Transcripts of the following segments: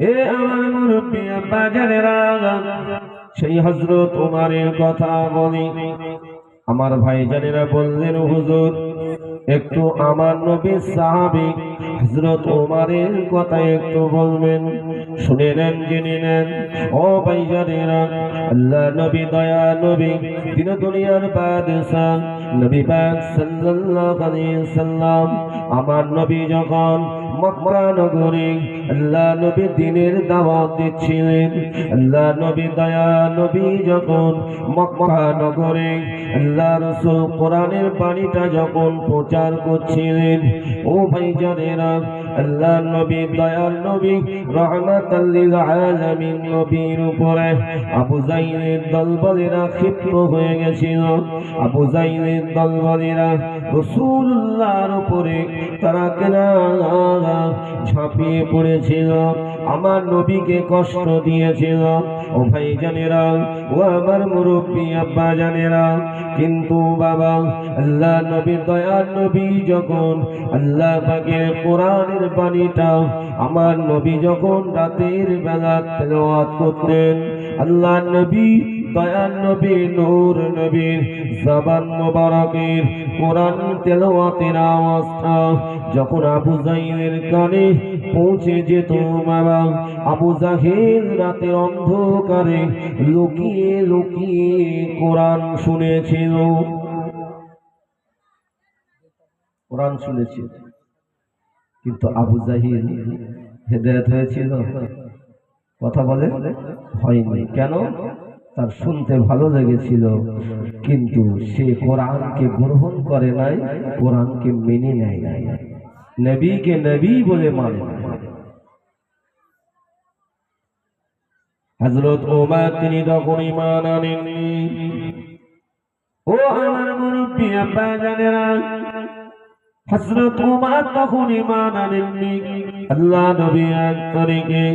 এ আমার মুরব্বী সেই হজরত উমারের কথা বলি। আমার ভাই জানেরা বললেন, হুজুর, একটু আমার নবী সাহাবি হজরত উমারের কথা একটু বলবেন, শুনে নেন, জেনে নেন। ও ভাই জানেরা, আল্লাহ নবী, দয়া নবী, দিন দুনিয়ার বাদশাহ, নবী পাক সাল্লাল্লাহু আলাইহি সাল্লাম, আমার নবী যখন মক্কা নগরে, আল্লাহ নবী দিনের দাওয়াত দিচ্ছিলেন। আল্লাহ নবী দয়া নবী যখন মক্কা নগরে, আল্লাহ রসুল কোরআনের বাণীটা যখন প্রচার করছিলেন, ও ভাই জানেরা আল্লাহ নবী, দয়াল নবী রহমাতাল্লিল আলামিন নবীর উপরে। আবু জাইলের দলবলেরা ক্ষিপ্ত হয়ে গেছিল। আবু জাইলের দলবলেরা রসুল্লাহর উপরে তারা কেনা ঝাঁপিয়ে পড়েছিল। আমার নবীকে কষ্ট দিয়েছিল। ও ভাই জানেরা ও আমার মুরব্বী আব্বা জানেরা, কিন্তু বাবা, আল্লাহ নবীর দয়ার নবী যখন আল্লাহ পাকের কোরআনের বাণীটা আমার নবী যখন রাতের বেলা তেলাওয়াত করতেন আল্লাহ নবী দয়ার নবী, নূর নবীর জবান মোবারকের কোরআন তেলাওয়াতের অবস্থা যখন আবু জাহিলের কানে পৌঁছে যেত বাবা আবু জাহিল রাতের অন্ধকারে লুকিয়ে লুকিয়ে কোরআন শুনেছিল। কোরআন শুনেছিল। কিন্তু আবু জাহিল হেদায়ত হয়েছিল। কথা বলে হয়নি। কেন? তার শুনতে ভালো লেগেছিল, কিন্তু সে কোরআনকে গ্রহণ করে নাই, কোরআনকে মেনে নেয় নাই। নবীকে নবী বলে মানে। হজরত ওমর, তিনি তখন ইমান আনেননি। ও আমার মুরব্বী, আব্বা জানেরা হজরত উমার তখন ইমান আনেননি। আল্লাহ নবী এক তারিখে,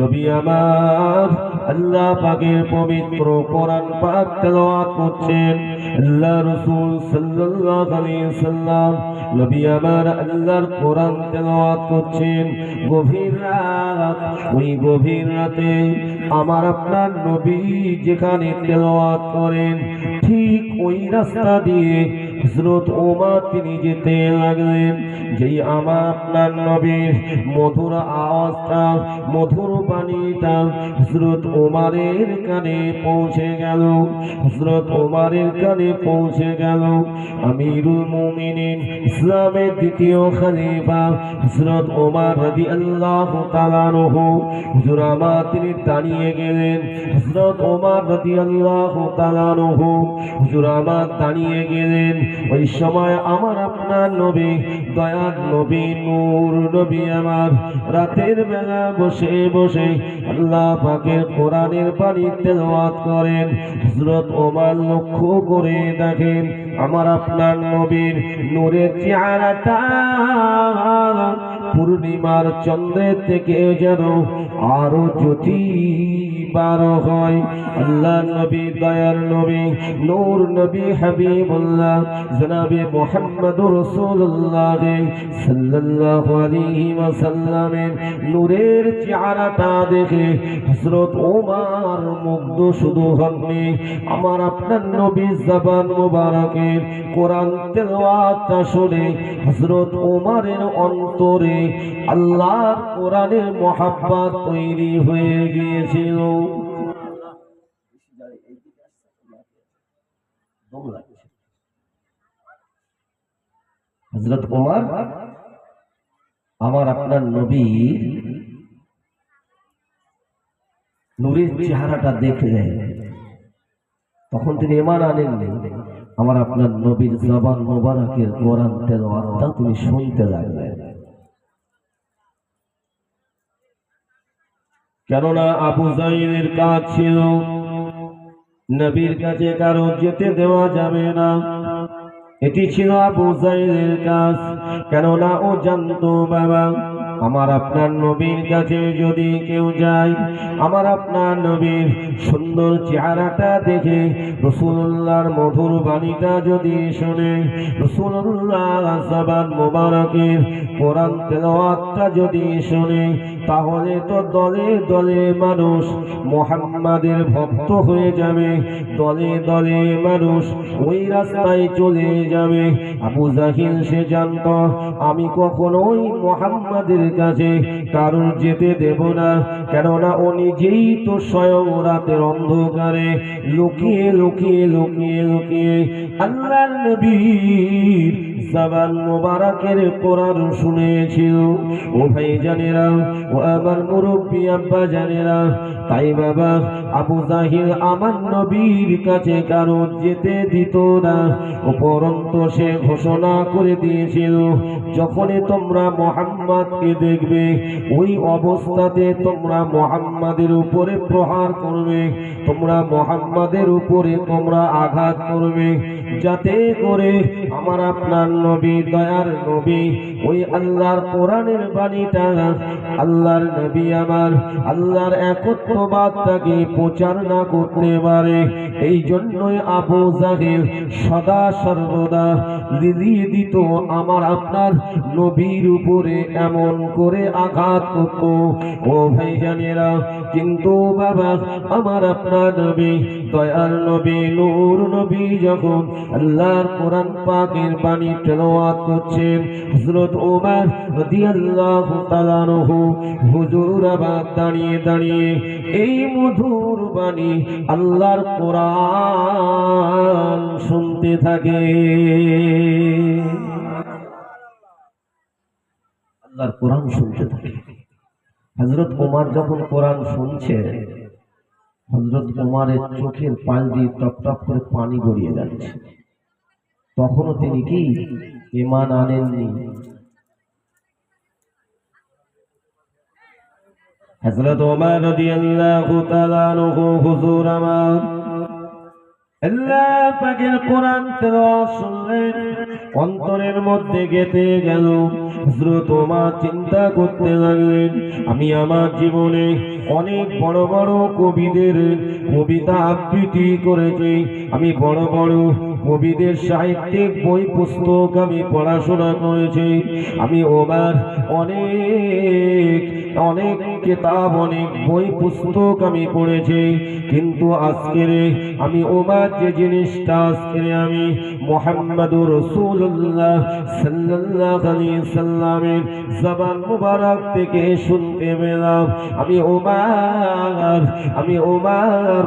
নবী আমার আল্লাহ পাকের পবিত্র কোরআন পাক তেলাওয়াত করছেন। আল্লাহ রাসূল সাল্লাল্লাহু আলাইহি সাল্লাম নবী আমার আল্লাহর কোরআন তেলাওয়াত করছেন। গভীর রাত, ওই গভীর রাতে আমার আপনার নবী যেখানে তেলাওয়াত করেন, ঠিক ওই রাস্তা দিয়ে হজরত ওমর তিনি যেতে লাগলেন যেই আমার আপনার নবীর মধুর আওয়াজটা, মধুর বাণীটা হজরত ওমারের কানে পৌঁছে গেল। হজরত ওমারের কানে পৌঁছে গেল। আমিরুল মুমিনিন ইসলামের দ্বিতীয় খলিফা হজরত ওমার রাদি আল্লাহ তালানহ হুজুর আমার তিনি দাঁড়িয়ে গেলেন। হজরত ওমার রাদি আল্লাহ তালানহ হুজুর আমার দাঁড়িয়ে গেলেন। ওই সময় আমার আপনার নবী দয়ার নবী, নূর নবী আমার রাতের বেলা বসে বসে আল্লাহ পাকের কোরআনের বাণী তেলাওয়াত করেন, হযরত ওমর লক্ষ্য করে দেখেন আমার আপনার নবীর নূরের চেহারাটা পূর্ণিমার চন্দ্রের থেকে যেন আরও জ্যোতি বারো হয়। আল্লাহ নবী, দয়ার নবী, নূর নবী, হাবিবুল্লাহ, জনাবে মোহাম্মদ রসুল্লাহ সাল্লাল্লাহু আলাইহি ওয়াসাল্লামের নূরের চেহারাটা দেখে হযরত ওমর মুগ্ধ শুধু হননি। আমার আপনার নবী জবান মুবারকের কোরআন তেলাওয়াতটা শুনে হযরত ওমরের অন্তরে আল্লাহর কোরআনের মহাব্বত তৈরি হয়ে গিয়েছিল। হজরত ওমর আমার আপনার নবী নূরের চেহারাটা দেখলেন তখন তিনি এমান আনেননি। আমার আপনার নবীর জবান মোবারকের কোরআন তেলাওয়াতটা তিনি শুনতে লাগলেন। কেননা আবু জাইলের কাজ ছিল নবীর কাছে কারও যেতে দেওয়া যাবে না। এটি ছিল আবু জাইদের কাজ। কেননা ও জানতো বাবা আমার আপনার নবীর কাছে যদি কেউ যায়, আমার আপনার নবীর সুন্দর চেহারাটা দেখে রসুল্লাহর মধুর বাণীটা যদি শোনে রসুল্লাহ মোবারকের কোরআন তেলাওয়াতটা যদি শোনে, তাহলে তো দলে দলে মানুষ মোহাম্মাদের ভক্ত হয়ে যাবে, দলে দলে মানুষ ওই রাস্তায় চলে যাবে। আবু জাহিল সে জানত, আমি কখনোই মোহাম্মদের কাছে কারণ যেতে দেব না। কেননা ও নিজেই তো স্বয়ং রাতের অন্ধকারে। লুকিয়ে লুকিয়ে লুকিয়ে লুকিয়ে আল্লাহর নবীর জবান মোবারকের কোরআন শুনেছিল। ও ভাই জানেরা ও আমার মুরব্বী আব্বা জানেরা, তাই বাবা, আবু জাহিল আমার নবীর কাছে কারও যেতে দিত না। উপরন্ত সে ঘোষণা করে দিয়েছিল, যখনই তোমরা মোহাম্মদকে দেখবে, ওই অবস্থাতে তোমরা মোহাম্মদের উপরে প্রহার করবে, তোমরা মোহাম্মদের উপরে তোমরা আঘাত করবে, যাতে করে আমার আপনার নবী, দয়ার নবী, ওই আল্লাহর কোরআনের বাণীটা। আল্লাহর নবী আমার, আল্লাহর একত্ববাদটাকে প্রচার না করতে পারে। এই জন্যই আবু জাহেল সদা সর্বদা লিলিয়ে দিত আমার আপনার নবীর উপরে এমন করে আঘাত করত। ও ভাই জানেরা কিন্তু বাবা, আমার আপনার নবী, দয়ার নবী, নূর নবী যখন আল্লাহর কোরআন পাকের বাণী তেলাওয়াত করছেন হযরত ওমর রাদিয়াল্লাহু তাআলা আনহু। হুজুর আবার দাঁড়িয়ে দাঁড়িয়ে এই মধুর বাণী আল্লাহর কোরআন শুনতে থাকে। আল্লাহর কোরআন শুনতে থাকে। যখন কোরআন শুনছে চোখের পাল দিয়ে করে পানি গড়িয়ে যাচ্ছে। তখনও তিনি কি? ইমান আনেননি। ওমর রাদিয়াল্লাহু তাআলা হুজুর আমার। আল্লাহ পাকের কোরআন তেলাওয়াত শুনলেন, অন্তরের মধ্যে গেঁথে গেল। হযরত ওমর চিন্তা করতে লাগলেন, আমি আমার জীবনে অনেক বড় বড় কবিদের কবিতা আবৃত্তি করেছি। আমি বড় বড় কবিদের সাহিত্যিক বই পুস্তক আমি পড়াশোনা করেছি। আমি ওবার অনেক অনেক কেতাব অনেক বই পুস্তক আমি পড়েছি। কিন্তু আজকের আমি ওমার যে জিনিসটা, আজকের আমি মোহাম্মদুর রসুল্লাহ সাল্লাল্লাহু আলাইহি সাল্লামের জবান মুবারক থেকে শুনতে পেলাম। আমি ওমার আমি ওমার,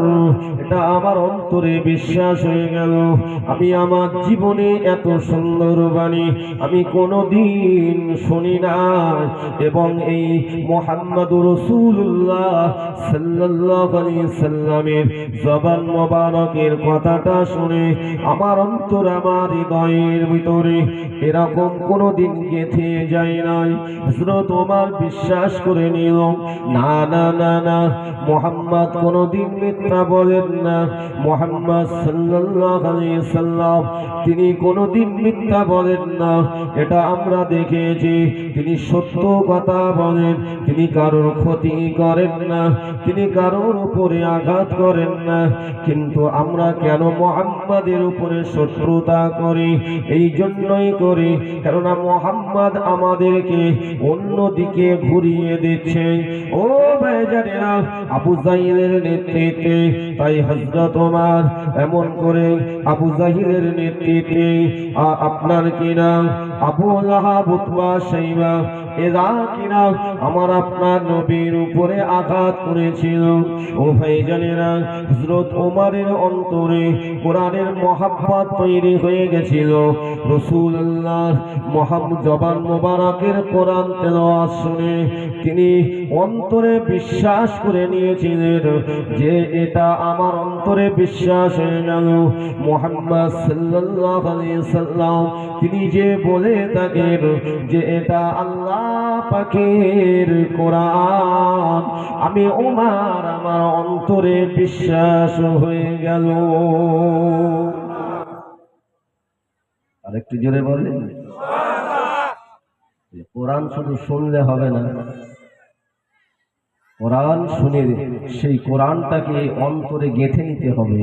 এটা আমার অন্তরে বিশ্বাস হয়ে গেল। আমি আমার জীবনে এত সুন্দর বাণী আমি কোনো দিন শুনি না এবং এই মোহাম্মদ রসুল্লাহ সাল্লামের জবান মোবারকের কথাটা শুনে আমার অন্তর আমার হৃদয়ের ভিতরে এরকম কোনো দিন গেথে যায় নাই। তোমার বিশ্বাস করে নিল, না না না না, মোহাম্মদ কোনো দিন মিথ্যা বলেন না। মোহাম্মদ সাল্লাল্লাহু আলাইহি সাল্লাম, তিনি কোনো দিন মিথ্যা বলেন না। এটা আমরা দেখেছি। তিনি সত্য কথা বলেন। তিনি কারোর ক্ষতি করেন না। তিনি কারোর উপরে আঘাত করেন না। কিন্তু আমরা কেন মোহাম্মদের উপরে শত্রুতা করি? এই জন্যই করি। কেননা মোহাম্মদ আমাদেরকে অন্যদিকে ঘুরিয়ে দিচ্ছে। ও ভাইজানেরা, আবু জাহিলের নেতৃত্বে, তাই হজরত ওমর এমন করে আবু জাহিলের নেতৃত্বে আপনার কিনা আবু লাহাব উতবা সাইবা। এরা কিনা আমার আপনার নবীর উপরে আঘাত করেছিল। ও ভাইজানেরা হজরত ওমরের অন্তরে কোরআনের মহাব্বত তৈরি হয়ে গেছিল। রসুল্লাহ মোহাম্মদ জবান মোবারকের কোরআন তেল শুনে তিনি অন্তরে বিশ্বাস করে নিয়েছিলেন যে এটা আমার অন্তরে বিশ্বাস হয়ে গেল। মোহাম্মদ আলাইহি সাল্লাম তিনি যে বলে থাকেন যে এটা আল্লাহ পাকের কোরআন। আমি ওমার আমার অন্তরে বিশ্বাস হয়ে গেল। আরেকটু জোরে বলেন কোরআন শুধু শুনলে হবে না, কোরআন শুনে সেই কোরআনটাকে অন্তরে গেঁথে নিতে হবে।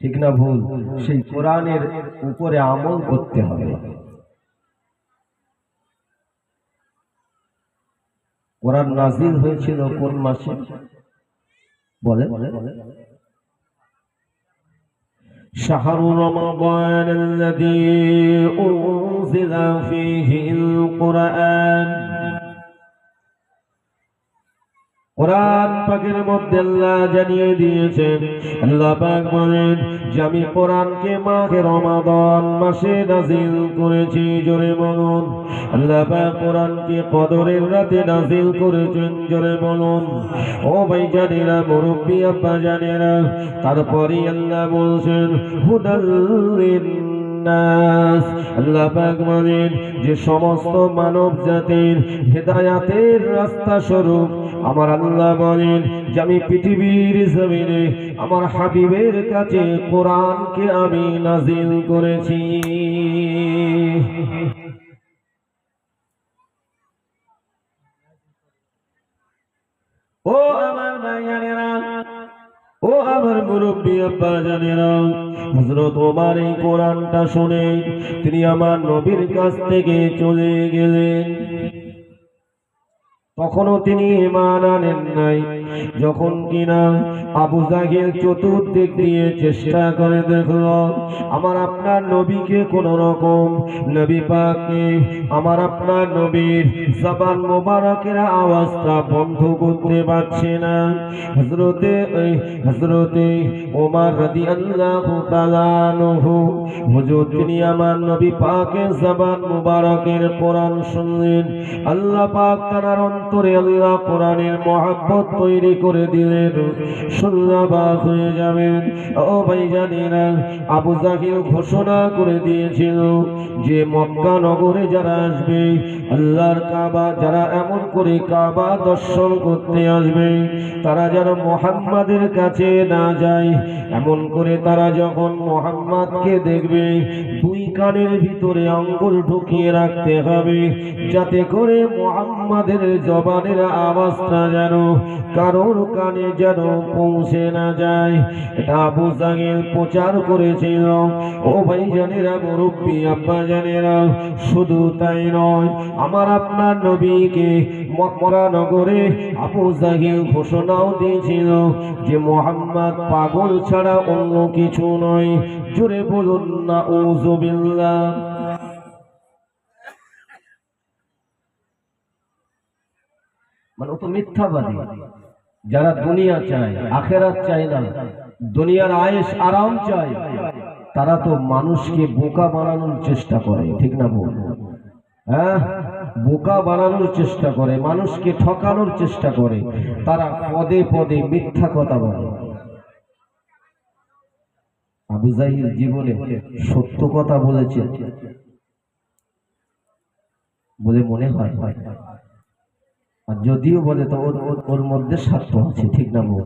ঠিক না ভুল? সেই কোরআনের উপরে আমল করতে হবে। কোরআন নাজিল হয়েছিল কোন মাসে বলে شهر رمضان الذي أنزل فيه القرآن কোরআন পাকের মধ্যে আল্লাহ জানিয়ে দিয়েছেন আল্লাহ পাক বলেন, যে আমি কোরআনকে মাকে রমাদান মাসে নাজিল করেছি, জোরে বলুন। আল্লাহ পাক কোরআনকে কদরের রাতে নাজিল করেছেন, জোরে বলুন। ও ভাই জানেরা, মুরব্বী, আব্বা জানেরা তারপরে আল্লাহ বলছেন, হুদাল্লিন নাস। আল্লাহ পাক বলেন যে সমস্ত মানব জাতির হেদায়াতের রাস্তা স্বরূপ, আমার আল্লাহ বলেন যে আমি পৃথিবীর জমিনে আমার হাবিবের কাছে কোরআনকে আমি নাজিল করেছি। ও আমার ভাইয়ানেরা ও আমার মুরব্বী আব্বা জানেরা হজরত ওমার এই কোরআনটা শুনে তিনি আমার নবীর কাছ থেকে চলে গেলেন। তখনও তিনি ইমান আনেন নাই। যখন কিনা আবু জাহিল চতুর্দিক দিয়ে চেষ্টা করে দেখল, আমার আপনার নবীকে কোন রকম নবী পাককে, আমার আপনার নবীর জবান মোবারকের আওয়াজটা বন্ধ করতে পারছে না। হজরতে হজরতে ওমার রাদি আল্লাহ হুজুর, তিনি আমার নবী পাকের জবান মোবারকের কোরআন শুনলেন। আল্লাহ পাক তার অন্তরে আল্লাহ কোরআনের মহাব্বত তৈরি করে দিলেন। শুনলাবাক হয়ে যাবেন। ও ভাই জানি না আবু জাহিল ঘোষণা করে দিয়েছিল যে মক্কা নগরে যারা আসবে, আল্লাহর কাবা, যারা এমন করে কাবা দর্শন করতে আসবে, তারা যেন মোহাম্মদের কাছে না যায়। এমন করে তারা যখন মোহাম্মদকে দেখবে, দুই কানের ভিতরে আঙ্গুল ঢুকিয়ে রাখতে হবে, যাতে করে মোহাম্মদের জবানের আওয়াজটা যেন কারোর কানে যেন পৌঁছে না যায়। এটা আবু জাগিল প্রচার করেছিল। ও ভাই জানেরা মুরব্বী আব্বা জানেরা শুধু তাই নয়, আমার আপনার নবীকে মক্কা নগরে আবু জাহিল ঘোষণাও দিয়েছিল যে মোহাম্মদ পাগল ছাড়া অন্য কিছু নয়। জোরে বলুন না ওজবিল্লাহ মানে ও তো মিথ্যাবাদী। যারা দুনিয়া চায়, আখেরাত চায় না, দুনিয়ার আয়েস আরাম চায়, তারা তো মানুষকে বোকা বানানোর চেষ্টা করে, ঠিক না বল হ্যাঁ? বোকা বানানোর চেষ্টা করে, মানুষকে ঠকানোর চেষ্টা করে, তারা পদে পদে মিথ্যা কথা বলে। আবু জাহিল জীবনে সত্য কথা বলেছে। বলে মনে হয় যদিও বলে তো ওর ওর- মধ্যে স্বার্থ আছে ঠিক না বল